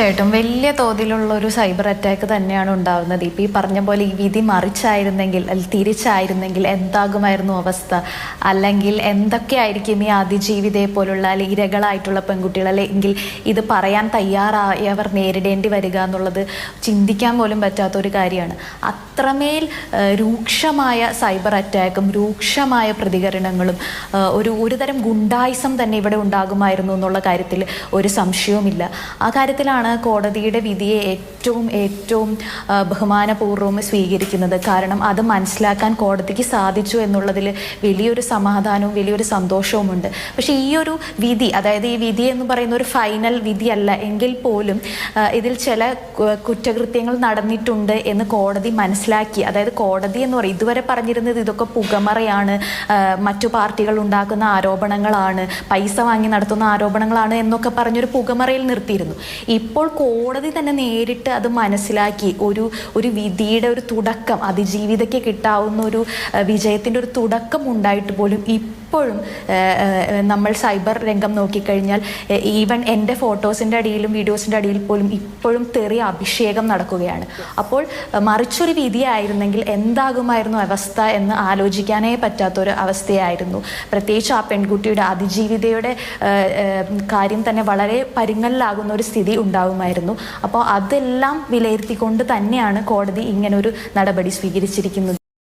തീർച്ചയായിട്ടും വലിയ തോതിലുള്ള ഒരു സൈബർ അറ്റാക്ക് തന്നെയാണ് ഉണ്ടാവുന്നത്. ഇപ്പം ഈ പറഞ്ഞ പോലെ ഈ വിധി മറിച്ചായിരുന്നെങ്കിൽ അല്ലെങ്കിൽ തിരിച്ചായിരുന്നെങ്കിൽ എന്താകുമായിരുന്നു അവസ്ഥ? അല്ലെങ്കിൽ എന്തൊക്കെയായിരിക്കും ഈ അതിജീവിതയെ പോലുള്ള അല്ലെങ്കിൽ ഇരകളായിട്ടുള്ള പെൺകുട്ടികൾ അല്ലെങ്കിൽ ഇത് പറയാൻ തയ്യാറായവർ നേരിടേണ്ടി വരിക എന്നുള്ളത് ചിന്തിക്കാൻ പോലും പറ്റാത്ത ഒരു കാര്യമാണ്. അത്രമേൽ രൂക്ഷമായ സൈബർ അറ്റാക്കും രൂക്ഷമായ പ്രതികരണങ്ങളും ഒരു ഒരുതരം ഗുണ്ടായിസം തന്നെ ഇവിടെ ഉണ്ടാകുമായിരുന്നു എന്നുള്ള കാര്യത്തിൽ ഒരു സംശയവുമില്ല. ആ കാര്യത്തിലാണ് കോടതിയുടെ വിധിയെ ഏറ്റവും ഏറ്റവും ബഹുമാനപൂർവം സ്വീകരിക്കുന്നത്. കാരണം അത് മനസ്സിലാക്കാൻ കോടതിക്ക് സാധിച്ചു എന്നുള്ളതിൽ വലിയൊരു സമാധാനവും വലിയൊരു സന്തോഷവുമുണ്ട്. പക്ഷേ ഈ ഒരു വിധി അതായത് ഈ വിധി എന്ന് പറയുന്ന ഒരു ഫൈനൽ വിധിയല്ല എങ്കിൽ പോലും ഇതിൽ ചില കുറ്റകൃത്യങ്ങൾ നടന്നിട്ടുണ്ട് എന്ന് കോടതി മനസ്സിലാക്കി. അതായത് കോടതി എന്ന് പറയും ഇതുവരെ പറഞ്ഞിരുന്നത് ഇതൊക്കെ പുകമറയാണ് മറ്റു പാർട്ടികൾ ഉണ്ടാക്കുന്ന ആരോപണങ്ങളാണ് പൈസ വാങ്ങി നടത്തുന്ന ആരോപണങ്ങളാണ് എന്നൊക്കെ പറഞ്ഞൊരു പുകമറയിൽ നിർത്തിയിരുന്നു. ഇപ്പോൾ കോടതി തന്നെ നേരിട്ട് അത് മനസ്സിലാക്കി. ഒരു ഒരു വിധിയുടെ ഒരു തുടക്കം അതിജീവിതയ്ക്ക് കിട്ടാവുന്ന ഒരു വിജയത്തിന്റെ ഒരു തുടക്കം ഉണ്ടായിട്ട് പോലും ഇപ്പോഴും നമ്മൾ സൈബർ രംഗം നോക്കിക്കഴിഞ്ഞാൽ ഈവൻ എന്റെ ഫോട്ടോസിന്റെ അടിയിലും വീഡിയോസിന്റെ അടിയിൽ പോലും ഇപ്പോഴും തെറിയ അഭിഷേകം നടക്കുകയാണ്. അപ്പോൾ മറിച്ചൊരു വിധിയായിരുന്നെങ്കിൽ എന്താകുമായിരുന്നു അവസ്ഥ എന്ന് ആലോചിക്കാനേ പറ്റാത്തൊരു അവസ്ഥയായിരുന്നു. പ്രത്യേകിച്ച് ആ പെൺകുട്ടിയുടെ അതിജീവിതയുടെ കാര്യം തന്നെ വളരെ പരിങ്ങലിലാകുന്ന ഒരു സ്ഥിതി ഉണ്ടാകുമായിരുന്നു. അപ്പോൾ അതെല്ലാം വിലയിരുത്തിക്കൊണ്ട് തന്നെയാണ് കോടതി ഇങ്ങനൊരു നടപടി സ്വീകരിച്ചിരിക്കുന്നത്.